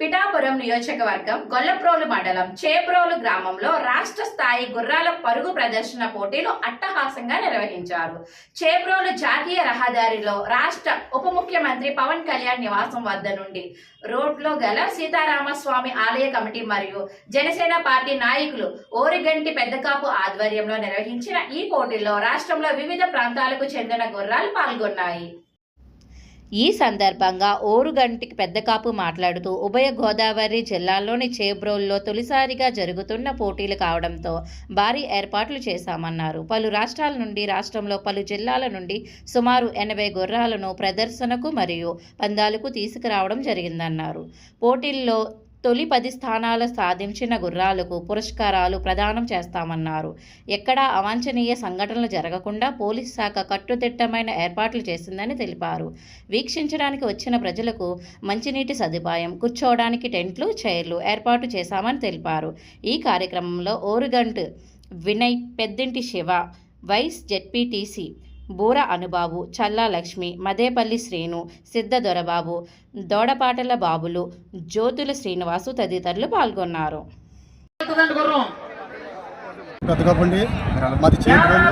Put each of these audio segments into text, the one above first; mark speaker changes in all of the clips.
Speaker 1: పిఠాపురం నియోజకవర్గం గొల్లప్రోలు మండలం చేప్రోలు గ్రామంలో రాష్ట్ర స్థాయి గుర్రాల పరుగు ప్రదర్శన పోటీలు అట్టహాసంగా నిర్వహించారు. చేప్రోలు జాతీయ రహదారిలో రాష్ట్ర ఉప ముఖ్యమంత్రి పవన్ కళ్యాణ్ నివాసం వద్ద నుండి రోడ్లో గల సీతారామస్వామి ఆలయ కమిటీ మరియు జనసేన పార్టీ నాయకులు ఓరిగంటి పెద్దకాపు ఆధ్వర్యంలో నిర్వహించిన ఈ పోటీల్లో రాష్ట్రంలో వివిధ ప్రాంతాలకు చెందిన గుర్రాలు పాల్గొన్నాయి. ఈ సందర్భంగా ఓరుగంటికి పెద్దకాపు మాట్లాడుతూ ఉభయ గోదావరి జిల్లాల్లోని చేబ్రోల్లో తొలిసారిగా జరుగుతున్న పోటీలు కావడంతో భారీ ఏర్పాట్లు చేశామన్నారు. పలు రాష్ట్రాల నుండి రాష్ట్రంలో పలు జిల్లాల నుండి సుమారు ఎనభై గుర్రాలను ప్రదర్శనకు మరియు పందాలకు తీసుకురావడం జరిగిందన్నారు. పోటీల్లో తొలి పది స్థానాలు సాధించిన గుర్రాలకు పురస్కారాలు ప్రదానం చేస్తామన్నారు. ఎక్కడా అవాంఛనీయ సంఘటనలు జరగకుండా పోలీస్ శాఖ కట్టుదిట్టమైన ఏర్పాట్లు చేసిందని తెలిపారు. వీక్షించడానికి వచ్చిన ప్రజలకు మంచినీటి సదుపాయం కూర్చోవడానికి టెంట్లు చైర్లు ఏర్పాటు చేశామని తెలిపారు. ఈ కార్యక్రమంలో ఓరుగంట్ వినయ్ పెద్దింటి శివ వైస్ జెడ్పీటీసీ బూర అనుబాబు చల్లా లక్ష్మి మదేపల్లి శ్రీను సిద్ధ దొరబాబు దోడపాటల బాబులు జ్యోతుల శ్రీనివాసు తదితరులు పాల్గొన్నారు.
Speaker 2: పెద్దగబండి మాది చేతురోలు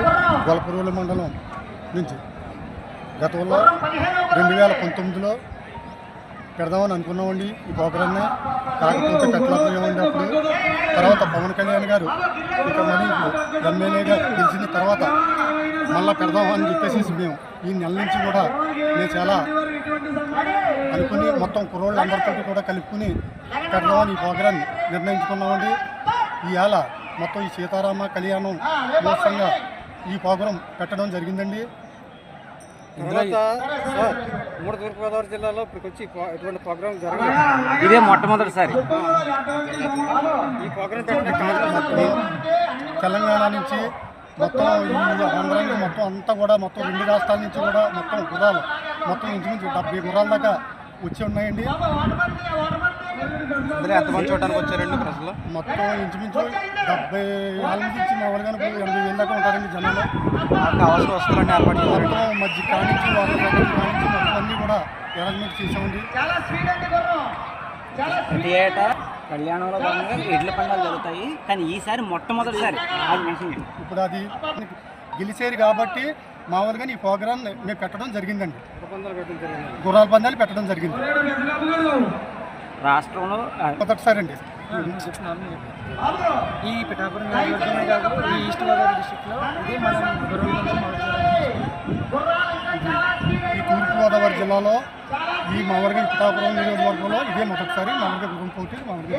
Speaker 2: గొలపరువుల మండలం నుంచి. గతంలో రెండు వేల పంతొమ్మిదిలో పెడదామని అనుకున్నామండి ఈ ప్రోగ్రామ్ని కాకపోతే పెట్టలేకపోయామండి అప్పుడు తర్వాత పవన్ కళ్యాణ్ గారు ఇక మరి ఎమ్మెల్యేగా గెలిచిన తర్వాత మళ్ళీ పెడదామని చెప్పేసి మేము ఈ నెల నుంచి కూడా మేము చాలా అనుకుని మొత్తం కుర్రోళ్ళు అందరితోటి కూడా కలుపుకుని పెడదామని ఈ ప్రోగ్రాం నిర్ణయించుకున్నామండి. ఈవేళ మొత్తం ఈ సీతారామ కళ్యాణం మోసంగా ఈ ప్రోగ్రాం పెట్టడం జరిగిందండి.
Speaker 3: తర్వాత సార్ ఉమ్మడి తూర్పుగోదావరి జిల్లాలో ఇప్పటికి వచ్చి పో- ఇటువంటి ప్రోగ్రాం జరగలేదు
Speaker 4: ఇదే మొట్టమొదటిసారి.
Speaker 3: ఈ ప్రోగ్రాం
Speaker 2: తెలంగాణ నుంచి మొత్తం ఈ ఆంధ్రానికి మొత్తం అంతా కూడా మొత్తం రెండు రాష్ట్రాల నుంచి కూడా మొత్తం గుర్రాలు మొత్తం ఇంచుమించు డెబ్బై గుర్రాల దాకా వచ్చి ఉన్నాయండి.
Speaker 3: ఎంతమంది చూడడానికి వచ్చారండి ప్రజలు?
Speaker 2: మొత్తం ఇంచుమించు డెబ్బై ఏళ్ళ నుంచి మామూలుగా ఎనభై వేల దాకా ఉంటారండి జనాలు.
Speaker 3: కావాల్సిన వస్తువులన్నీ ఏర్పాటు చేశారు
Speaker 2: మొత్తం మధ్య కానించి వాటర్ దగ్గర కానించి మొత్తం అన్నీ కూడా అరేంజ్మెంట్ చేసామండి
Speaker 4: ప్రతి ఏటా కళ్యాణంలో భాగంగా ఎడ్ల పందాలు జరుగుతాయి. కానీ ఈసారి మొట్టమొదటిసారి అది
Speaker 2: ఇప్పుడు అది గెలిచేరు కాబట్టి మామూలుగా ఈ ప్రోగ్రామ్ మేము పెట్టడం జరిగిందండి. గుర్రాల పందాలు పెట్టడం జరిగింది.
Speaker 4: రాష్ట్రంలో
Speaker 2: మొదటిసారి అండి
Speaker 3: ఈ పిఠాపురం ఈ ఈస్ట్ గోదావరి డిస్టిక్లో ఇదే మనం
Speaker 2: ఈ తూర్పుగోదావరి జిల్లాలో ఈ మామూలుగా ఈ పిఠాపురం నియోజకవర్గంలో ఇదే మొదటిసారి మామూలుగా గుర్రం పోటీ మామూలుగా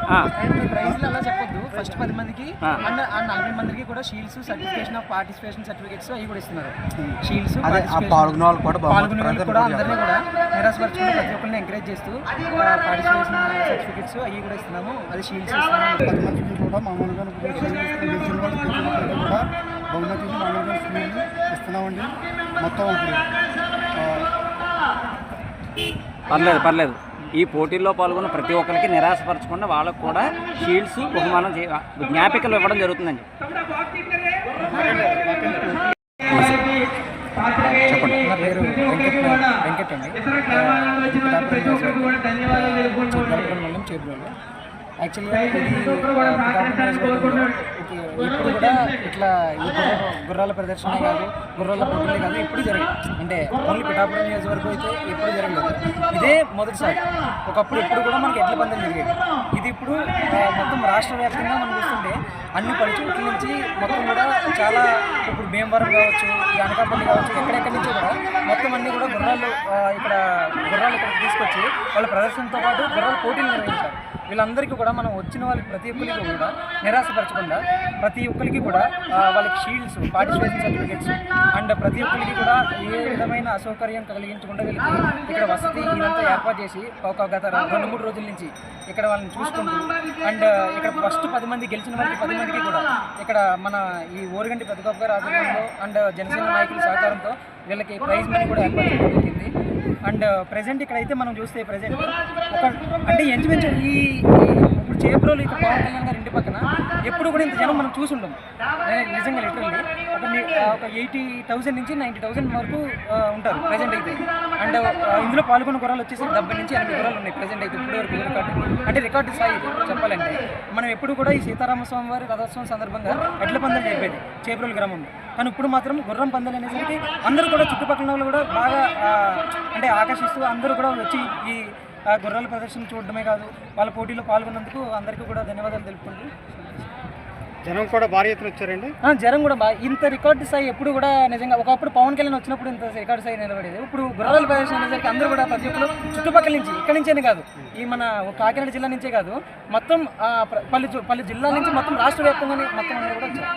Speaker 5: చెప్పొద్దు. ఫస్ట్ పది మందికి. అండ్ ఆ నలభై మందికి కూడా shields certification of participation certificates అవి కూడా ఇస్తున్నారు. షీల్డ్స్
Speaker 3: వాళ్ళు కూడా
Speaker 5: పాల్గొనే కూడా
Speaker 3: ప్రజలు
Speaker 5: అందరినీ కూడా నిరాశపరచకుండా ప్రతి ఒక్కరిని ఎంకరేజ్ చేస్తూ పార్టిసిపేషన్ సర్టిఫికేట్స్ అవి కూడా ఇస్తున్నాము. అది షీల్డ్స్ ఇస్తున్నాము.
Speaker 2: పది మందికి కూడా మామూలుగా కూడా బహుమతిని మామూలుగా స్కూల్ని ఇస్తున్నామండి మొత్తం
Speaker 4: పర్లేదు పర్లేదు. ఈ పోటీల్లో పాల్గొన్న ప్రతి ఒక్కరికి నిరాశపరచకుండా వాళ్ళకు కూడా షీల్డ్స్ బహుమానం జ్ఞాపికలు ఇవ్వడం జరుగుతుందండి
Speaker 5: నా పేరు వెంకట్ వెంకట్ అండి చిత్తూరు మండలం చేబ్రోలు యాక్చువల్గా ఇప్పుడు కూడా ఇట్లా గుర్రాల ప్రదర్శన కాదు గుర్రాల పోటీలే కాదు ఎప్పుడు జరగదు. అంటే ఓన్లీ పిఠాపురం నియోజకవర్గం అయితే ఎప్పుడు జరగలేదు ఇదే మొదటిసారి. ఒకప్పుడు ఎప్పుడు కూడా మనకి ఎడ్ల పందెం జరిగేది. ఇది ఇప్పుడు మొత్తం రాష్ట్ర వ్యాప్తంగా మనం చూస్తుంటే అన్ని పరిచయాల నుంచి మొత్తం కూడా చాలా ఇప్పుడు భీమవరం కావచ్చు ఈ అనకాపల్లి కావచ్చు ఎక్కడెక్కడి నుంచో కూడా మొత్తం అన్ని కూడా గుర్రాలు ఇక్కడ గుర్రాలు ఇక్కడ తీసుకొచ్చి వాళ్ళ ప్రదర్శనతో పాటు గుర్రాల పోటీలు నిర్వహించారు. వీళ్ళందరికీ కూడా మనం వచ్చిన వాళ్ళకి ప్రతి ఒక్కరికి కూడా నిరాశపరచకుండా ప్రతి ఒక్కరికి కూడా వాళ్ళకి షీల్డ్స్ పార్టిసిపేషన్ సర్టిఫికేట్స్ అండ్ ప్రతి ఒక్కరికి కూడా ఏ విధమైన అసౌకర్యం కలిగించకుండా వీళ్ళకి ఇక్కడ వసతి ఇదంతా ఏర్పాటు చేసి ఒక గత రెండు మూడు రోజుల నుంచి ఇక్కడ వాళ్ళని చూసుకుంటూ అండ్ ఇక్కడ ఫస్ట్ పది మంది గెలిచిన వాళ్ళకి పది మందికి కూడా ఇక్కడ మన ఈ ఓరిగంటి పెద్దగొప్ప గారి ఆధ్వర్యంలో అండ్ జనసేన నాయకుల సహకారంతో వీళ్ళకి ప్రైజ్ మనీ కూడా ఏర్పాటు చేయడం జరిగింది. అండ్ ప్రజెంట్ ఇక్కడైతే మనం చూస్తే ప్రజెంట్ ఒక అంటే ఎంచుమించు ఈ చేబ్రోలు ఇక్కడ పవన్ కళ్యాణ్ గారి ఇంటి పక్కన ఎప్పుడు కూడా ఇంత జనం మనం చూసుంటాం నిజంగా లిటరల్లీ ఒక మీ- ఒక ఎయిటీ థౌసండ్ నుంచి నైంటీ థౌసండ్ వరకు ఉంటారు ప్రజెంట్ అయితే. అండ్ ఇందులో పాల్గొన్న గుర్రాలు వచ్చేసి డెబ్బై నుంచి ఎనభై గుర్రాలు ఉన్నాయి ప్రజెంట్ అయితే ఇప్పుడు వరకు రికార్డు అంటే రికార్డు స్థాయి ఇది చెప్పాలంటే. మనం ఎప్పుడు కూడా ఈ సీతారామస్వామి వారి రథోత్సవం సందర్భంగా ఎడ్ల పందాలు చెప్పేది చేబ్రోలు గ్రామంలో. కానీ ఇప్పుడు మాత్రం గుర్రం పందాలు అనేసరికి అందరూ కూడా చుట్టుపక్కల వాళ్ళు కూడా బాగా అంటే ఆకర్షిస్తూ అందరూ కూడా వచ్చి ఈ గుర్రాల ప్రదర్శన చూడడమే కాదు వాళ్ళ పోటీలో పాల్గొన్నందుకు అందరికీ కూడా ధన్యవాదాలు తెలుపుకుంటూ.
Speaker 3: జనం కూడా భారీ ఎత్తున వచ్చారండి?
Speaker 5: జ్వరం కూడా బాగా ఇంత రికార్డు స్థాయి ఎప్పుడు కూడా నిజంగా ఒకప్పుడు పవన్ కళ్యాణ్ వచ్చినప్పుడు ఇంత రికార్డు స్థాయి నిలబడేది. ఇప్పుడు గుర్రాల ప్రదర్శన అనేసరికి అందరూ కూడా ప్రతి ఒక్కరు చుట్టుపక్కల నుంచి ఇక్కడి నుంచే కాదు ఈ మన కాకినాడ జిల్లా నుంచే కాదు మొత్తం పలు పలు జిల్లాల నుంచి మొత్తం రాష్ట్ర వ్యాప్తంగా మొత్తం అందరూ కూడా వచ్చారు.